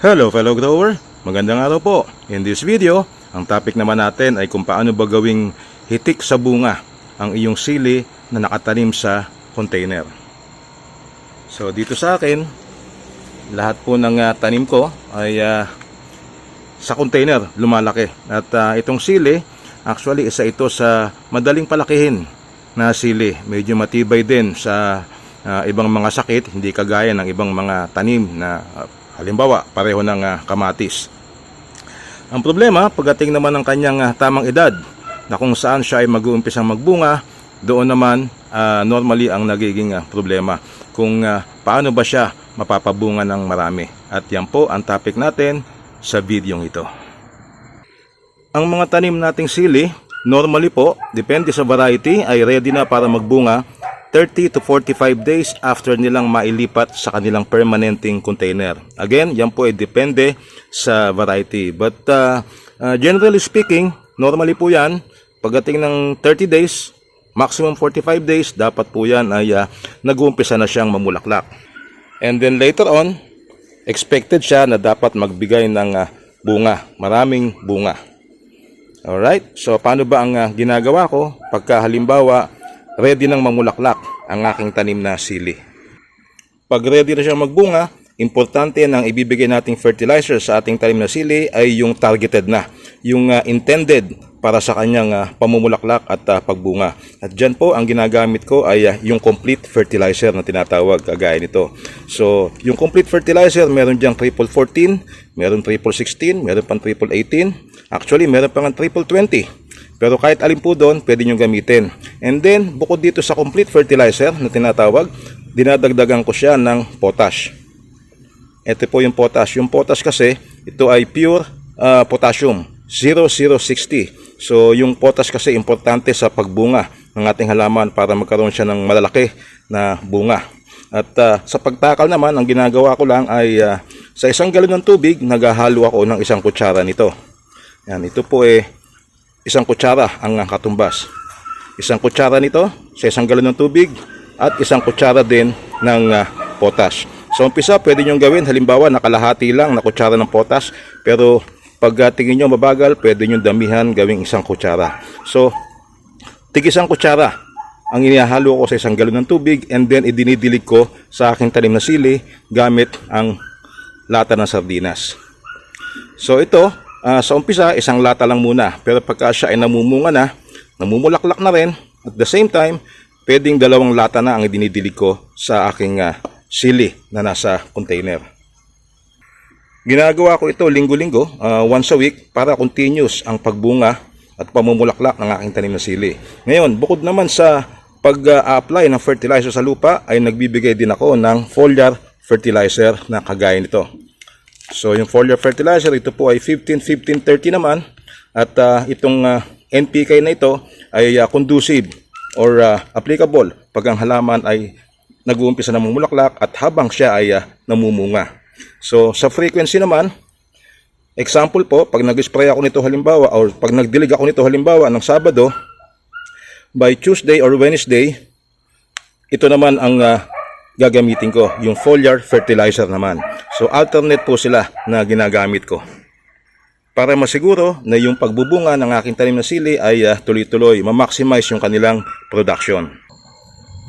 Hello fellow grower, magandang araw po. In this video, ang topic naman natin ay kung paano ba gawing hitik sa bunga ang iyong sili na nakatanim sa container. So dito sa akin, lahat po ng ah, tanim ko ay ah, sa container lumalaki. At ah, itong sili, actually isa ito sa madaling palakihin na sili. Medyo matibay din sa ah, ibang mga sakit, hindi kagaya ng ibang mga tanim na ah, halimbawa pareho ng ah, kamatis. Ang problema, pagdating naman ng kanyang ah, tamang edad, na kung saan siya ay mag-uumpisang magbunga, doon naman ah, normally ang nagiging ah, problema. Kung ah, paano ba siya mapapabunga ng marami. At yan po ang topic natin sa videong ito. Ang mga tanim nating sili, normally po, depende sa variety, ay ready na para magbunga 30 to 45 days after nilang mailipat sa kanilang permanenting container. Again, yan po ay depende sa variety. But uh, uh, generally speaking, normally po yan, pagdating ng 30 days, maximum 45 days, dapat po yan ay uh, nag-uumpisa na siyang mamulaklak. And then later on, expected siya na dapat magbigay ng uh, bunga, maraming bunga. Alright, so paano ba ang uh, ginagawa ko pagka halimbawa ready nang mamulaklak ang aking tanim na sili? Pag ready na siyang magbunga, importante nang ibibigay nating fertilizer sa ating tanim na sili ay yung targeted na, yung uh, intended para sa kanyang uh, pamumulaklak at uh, pagbunga. At dyan po ang ginagamit ko ay uh, yung complete fertilizer na tinatawag kagaya nito. So, yung complete fertilizer, meron diyang triple 14, meron triple 16, meron pang triple 18, actually meron pang triple 20. Pero kahit alin po doon, pwede nyo gamitin. And then, bukod dito sa complete fertilizer na tinatawag, dinadagdagan ko siya ng potash. Ito po yung potash. Yung potash kasi, ito ay pure ah, potassium. 0060. So, yung potash kasi importante sa pagbunga ng ating halaman para magkaroon siya ng malalaki na bunga. At ah, sa pagtakal naman, ang ginagawa ko lang ay ah, sa isang galon ng tubig, naghahalo ako ng isang kutsara nito. Yan, ito po eh, isang kutsara ang katumbas. Isang kutsara nito sa isang galon ng tubig at isang kutsara din ng ah, potash. So umpisa pwede nyo gawin halimbawa nakalahati lang na kutsara ng potash pero pag ah, tingin nyo mabagal pwede nyo damihan gawing isang kutsara. So tig isang kutsara ang inihalo ko sa isang galon ng tubig and then idinidilig ko sa aking tanim na sili gamit ang lata ng sardinas. So ito, ah, sa umpisa, isang lata lang muna. Pero pagka siya ay namumunga na, namumulaklak na rin, at the same time, pwedeng dalawang lata na ang idinidilig ko sa aking ah, sili na nasa container. Ginagawa ko ito linggo-linggo, ah, once a week, para continuous ang pagbunga at pamumulaklak ng aking tanim na sili. Ngayon, bukod naman sa pag-apply ng fertilizer sa lupa, ay nagbibigay din ako ng foliar fertilizer na kagaya nito. So yung foliar fertilizer ito po ay 15 15 30 naman at ah, itong ah, NPK na ito ay ah, conducive or ah, applicable pag ang halaman ay nag-uumpisa na mamulaklak at habang siya ay ah, namumunga. So sa frequency naman example po pag nag-spray ako nito halimbawa or pag nagdilig ako nito halimbawa ng Sabado by Tuesday or Wednesday ito naman ang ah, gagamitin ko, yung foliar fertilizer naman. So alternate po sila na ginagamit ko. Para masiguro na yung pagbubunga ng aking tanim na sili ay ah, tuloy-tuloy, ma-maximize yung kanilang production.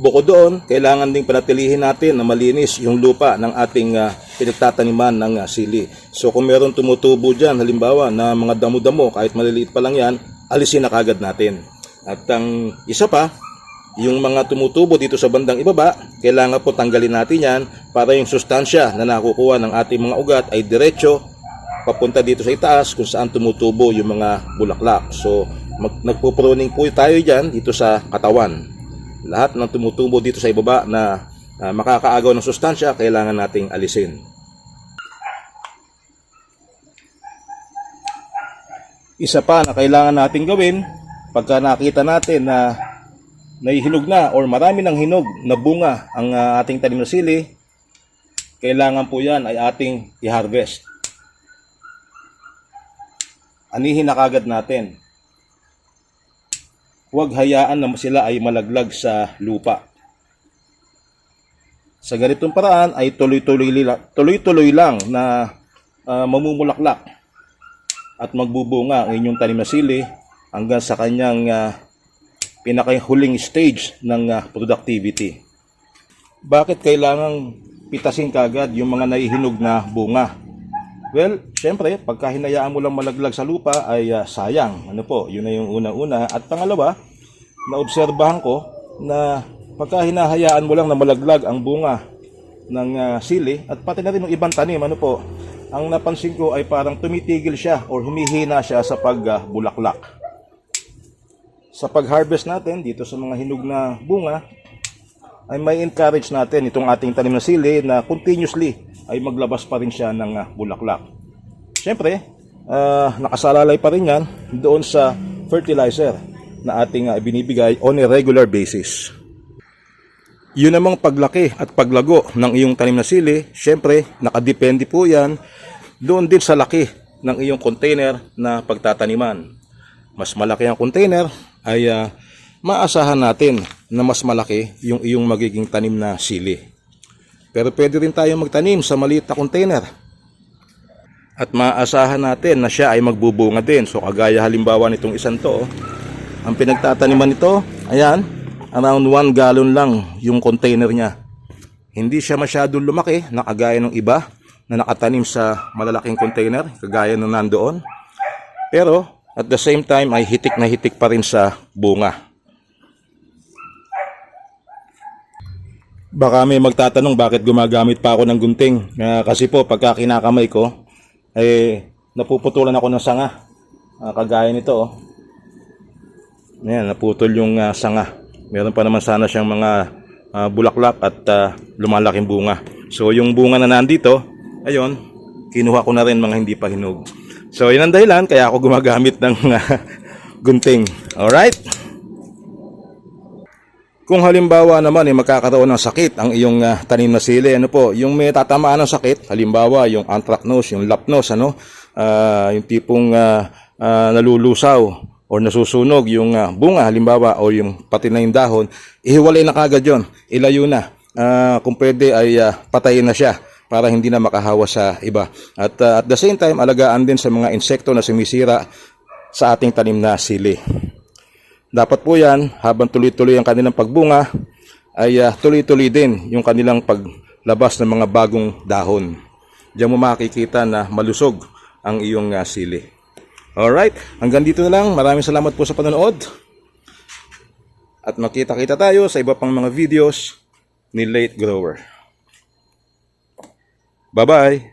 Bukod doon, kailangan ding panatilihin natin na malinis yung lupa ng ating ah, pinagtataniman ng ah, sili. So kung meron tumutubo dyan, halimbawa na mga damo-damo, kahit maliliit pa lang yan, alisin na kagad natin. At ang isa pa, yung mga tumutubo dito sa bandang ibaba, kailangan po tanggalin natin yan para yung sustansya na nakukuha ng ating mga ugat ay diretso papunta dito sa itaas kung saan tumutubo yung mga bulaklak. So, mag, nagpo-pruning po tayo dyan dito sa katawan. Lahat ng tumutubo dito sa ibaba na ah, makakaagaw ng sustansya, kailangan nating alisin. Isa pa na kailangan nating gawin pagka nakita natin na nahihinog na or marami ng hinog na bunga ang ah, ating tanim na sili, kailangan po yan ay ating i-harvest. Anihin na kagad natin. Huwag hayaan na sila ay malaglag sa lupa. Sa ganitong paraan ay tuloy-tuloy, li- tuloy-tuloy lang na ah, mamumulaklak at magbubunga ang inyong tanim na sili hanggang sa kanyang uh, pinakahuling stage ng ah, productivity. Bakit kailangang pitasin kagad yung mga naihinog na bunga? Well, syempre, pagka hinayaan mo lang malaglag sa lupa ay ah, sayang. Ano po, yun na yung una-una. At pangalawa, naobserbahan ko na pagka hinahayaan mo lang na malaglag ang bunga ng ah, sili at pati na rin ng ibang tanim, ano po, ang napansin ko ay parang tumitigil siya or humihina siya sa pagbulaklak. Sa pag-harvest natin dito sa mga hinog na bunga, ay may encourage natin itong ating tanim na sili na continuously ay maglabas pa rin siya ng ah, bulaklak. Siyempre, ah, nakasalalay pa rin yan doon sa fertilizer na ating ah, binibigay on a regular basis. Yun namang paglaki at paglago ng iyong tanim na sili, syempre, nakadepende po yan doon din sa laki ng iyong container na pagtataniman. Mas malaki ang container, ay ah, maasahan natin na mas malaki yung iyong magiging tanim na sili. Pero pwede rin tayong magtanim sa maliit na container. At maasahan natin na siya ay magbubunga din. So kagaya halimbawa nitong isang to, oh. ang pinagtataniman nito, ayan, around 1 gallon lang yung container niya. Hindi siya masyadong lumaki na kagaya ng iba na nakatanim sa malalaking container, kagaya ng nandoon. Pero at the same time ay hitik na hitik pa rin sa bunga. Baka may magtatanong bakit gumagamit pa ako ng gunting. Ah, kasi po pagka kinakamay ko, eh napuputulan ako ng sanga. Ah, kagaya nito oh. Ayan, naputol yung ah, sanga. Meron pa naman sana siyang mga ah, bulaklak at ah, lumalaking bunga. So yung bunga na nandito, ayun, kinuha ko na rin mga hindi pa hinog. So yun ang dahilan kaya ako gumagamit ng ah, gunting. Alright? Kung halimbawa naman ay magkakaroon ng sakit ang iyong ah, tanim na sili, ano po, yung may tatamaan ng sakit, halimbawa yung anthracnose, yung lapnos, ano, ah, yung tipong ah, ah, nalulusaw or nasusunog yung ah, bunga, halimbawa, o yung pati na yung dahon, ihiwalay na kagad yon, ilayo na. Ah, kung pwede ay ah, patayin na siya para hindi na makahawa sa iba. At ah, at the same time, alagaan din sa mga insekto na sumisira sa ating tanim na sili. Dapat po yan, habang tuloy-tuloy ang kanilang pagbunga, ay ah, tuloy-tuloy din yung kanilang paglabas ng mga bagong dahon. Diyan mo makikita na malusog ang iyong ah, sili. Alright, hanggang dito na lang. Maraming salamat po sa panonood. At makita-kita tayo sa iba pang mga videos ni Late Grower. Bye-bye!